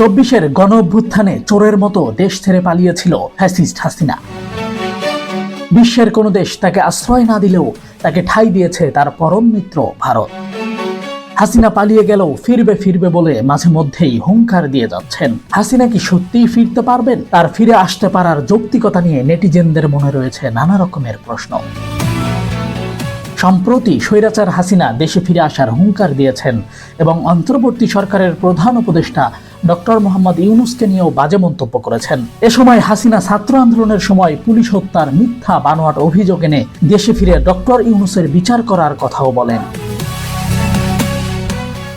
চব্বিশের গণ অভ্যুত্থানে চোরের মতো দেশ ছেড়ে পালিয়েছিল ফ্যাসিস্ট হাসিনা। বিশ্বের কোনো দেশ তাকে আশ্রয় না দিলেও তাকে ঠাঁই দিয়েছে তার পরম মিত্র ভারত। হাসিনা পালিয়ে গেলেও ফিরবে ফিরবে বলে মাঝে মধ্যেই হুঙ্কার দিয়ে যাচ্ছেন। হাসিনা কি সত্যিই ফিরতে পারবেন? তার ফিরে আসতে পারার যৌক্তিকতা নিয়ে নেটিজেনদের মনে রয়েছে নানা রকমের প্রশ্ন। সম্প্রতি স্বৈরাচার হাসিনা দেশে ফিরে আসার হুঙ্কার দিয়েছেন এবং অন্তর্বর্তী সরকারের প্রধান উপদেষ্টা ডক্টর মোহাম্মদ ইউনুসকে নিয়েও বাজে মন্তব্য করেছেন। এ সময় হাসিনা ছাত্র আন্দোলনের সময় পুলিশ হত্যার মিথ্যা বানোয়াট অভিযোগ এনে দেশে ফিরে ডক্টর ইউনুসের বিচার করার কথাও বলেন।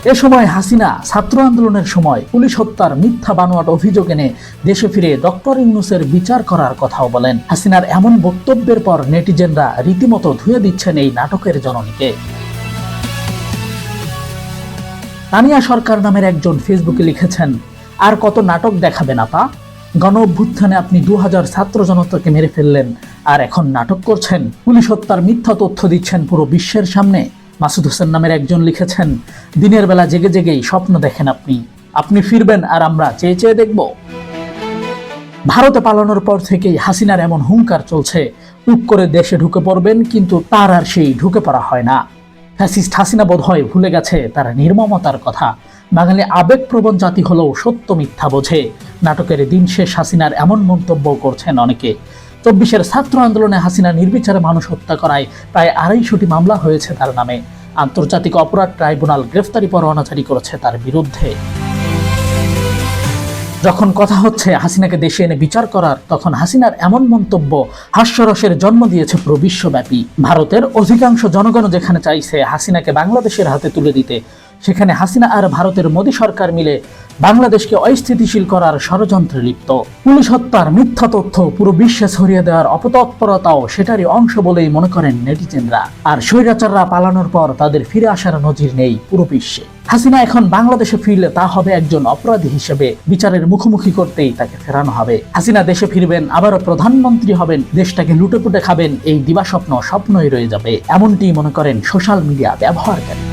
এ সময় হাসিনা ছাত্র আন্দোলনের সময় পুলিশ হত্যার মিথ্যা বানোয়াট অভিযোগ এনে দেশে ফিরে ডক্টর ইউনুসের বিচার করার কথাও বলেন। হাসিনার এমন বক্তব্যের পর নেটিজেনরা রীতিমতো ধুয়ে দিচ্ছেন এই নাটকের জননীকে। তানিয়া সরকার নামের একজন ফেসবুকে লিখেছেন, আর কত নাটক দেখাবেন আপা গণ অভ্যুত্থানে আপনি দু হাজার ছাত্র জনতাকে মেরে ফেললেন, আর এখন নাটক করছেন। পুলিশ হত্যার মিথ্যা তথ্য দিচ্ছেন পুরো বিশ্বের সামনে। মাসুদ হোসেন নামের একজন লিখেছেন, দিনের বেলা জেগে জেগেই স্বপ্ন দেখেন আপনি। আপনি ফিরবেন আর আমরা চেয়ে চেয়ে দেখব। ভারতে পালানোর পর থেকেই হাসিনার এমন হুঙ্কার চলছে টুক করে দেশে ঢুকে পড়বেন, কিন্তু তার আর সেই ঢুকে পড়া হয় না। ফ্যাসিস্ট হাসিনা বোধ হয় ভুলে গেছে তার নির্মমতার কথা। বাঙালি আবেগপ্রবণ জাতি হলেও সত্য মিথ্যা বোঝে। নাটকের দিন শেষ হাসিনার এমন মন্তব্য করছেন অনেকে। চব্বিশের ছাত্র আন্দোলনে হাসিনা নির্বিচারে মানুষ হত্যা করায় প্রায় আড়াইশোটি মামলা হয়েছে তার নামে। আন্তর্জাতিক অপরাধ ট্রাইব্যুনাল গ্রেফতারি পরোয়ানা জারি করেছে তার বিরুদ্ধে। যখন কথা হচ্ছে হাসিনাকে দেশে এনে বিচার করার, তখন হাসিনার এমন মন্তব্য, হাস্যরসের জন্ম দিয়েছে পুরো বিশ্বব্যাপী। ভারতের অধিকাংশ জনগণ যেখানে চাইছে হাসিনাকে বাংলাদেশের হাতে তুলে দিতে, সেখানে হাসিনা আর ভারতের মোদী সরকার মিলে বাংলাদেশকে অস্থিতিশীল করার ষড়যন্ত্রে লিপ্ত। পুলিশ হত্যার মিথ্যা তথ্য পুরো বিশ্বে ছড়িয়ে দেওয়ার অপতৎপরতাও সেটারই অংশ বলেই মনে করেন নেটিজেনরা। আর স্বৈরাচাররা পালানোর পর তাদের ফিরে আসার নজির নেই পুরো বিশ্বে। হাসিনা এখন বাংলাদেশে ফিরলে তা হবে একজন অপরাধী হিসেবে। বিচারের মুখোমুখি করতেই তাকে ফেরানো হবে। হাসিনা দেশে ফিরবেন, আবারও প্রধানমন্ত্রী হবেন, দেশটাকে লুটেপুটে খাবেন, এই দিবাস্বপ্ন স্বপ্নই রয়ে যাবে। এমনটি মনে করেন সোশ্যাল মিডিয়া ব্যবহারকারী।